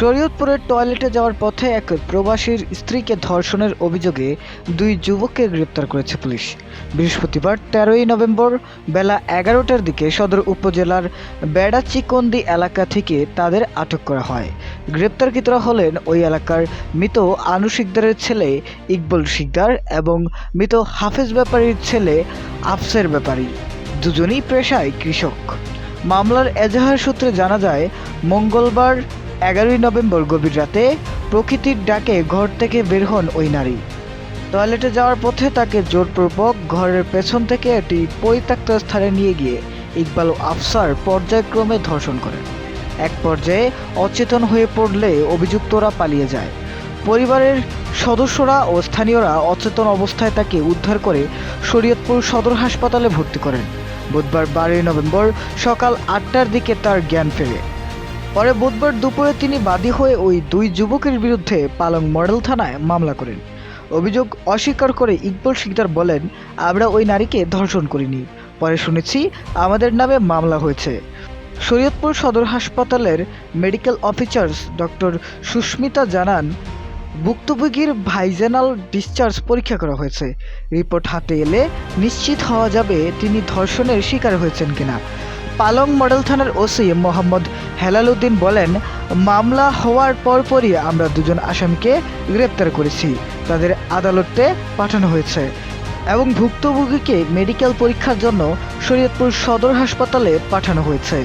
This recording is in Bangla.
শরীয়তপুরের টয়লেটে যাওয়ার পথে এক প্রবাসীর স্ত্রীকে ধর্ষণের অভিযোগে দুই যুবককে গ্রেপ্তার করেছে পুলিশ। বৃহস্পতিবার তেরোই নভেম্বর বেলা এগারোটার দিকে সদর উপজেলার বেড়াচিকন্দি এলাকা থেকে তাদের আটক করা হয়। গ্রেপ্তারকৃতরা হলেন ওই এলাকার মৃত আনু শিকদারের ছেলে ইকবল শিকদার এবং মৃত হাফেজ ব্যাপারীর ছেলে আফসের ব্যাপারী। দুজনই পেশায় কৃষক। মামলার এজাহার সূত্রে জানা যায়, মঙ্গলবার এগারোই নভেম্বর গভীর রাতে প্রকৃতির ডাকে ঘর থেকে বের হন ওই নারী। টয়লেটে যাওয়ার পথে তাকে জোরপূর্বক ঘরের পেছন থেকে একটি পরিত্যক্ত স্থানে নিয়ে গিয়ে ইকবাল ও আফসার পর্যায়ক্রমে ধর্ষণ করেন। এক পর্যায়ে অচেতন হয়ে পড়লে অভিযুক্তরা পালিয়ে যায়। পরিবারের সদস্যরা ও স্থানীয়রা অচেতন অবস্থায় তাকে উদ্ধার করে শরীয়তপুর সদর হাসপাতালে ভর্তি করেন। বুধবার বারোই নভেম্বর সকাল আটটার দিকে তার জ্ঞান ফেরে। পরে বুধবার দুপুরে তিনি বাদী হয়ে ওই দুই যুবকের বিরুদ্ধে পালং মডেল থানায় মামলা করেন। অভিযোগ অস্বীকার করে ইকবল শিকদার বলেন, আমরা ওই নারীকে ধর্ষণ করিনি। পরে শুনেছি আমাদের নামে মামলা হয়েছে। শরীয়তপুর সদর হাসপাতালের মেডিকেল অফিসার্স ডক্টর সুস্মিতা জানান, ভুক্তভোগীর ভাইজেনাল ডিসচার্জ পরীক্ষা করা হয়েছে। রিপোর্ট হাতে এলে নিশ্চিত হওয়া যাবে তিনি ধর্ষণের শিকার হয়েছেন কিনা। পালং মডেল থানার ওসি মোহাম্মদ হেলাল উদ্দিন বলেন, মামলা হওয়ার পরপরই আমরা দুজন আসামিকে গ্রেপ্তার করেছি। তাদের আদালতে পাঠানো হয়েছে এবং ভুক্তভোগীকে মেডিকেল পরীক্ষার জন্য শরীয়তপুর সদর হাসপাতালে পাঠানো হয়েছে।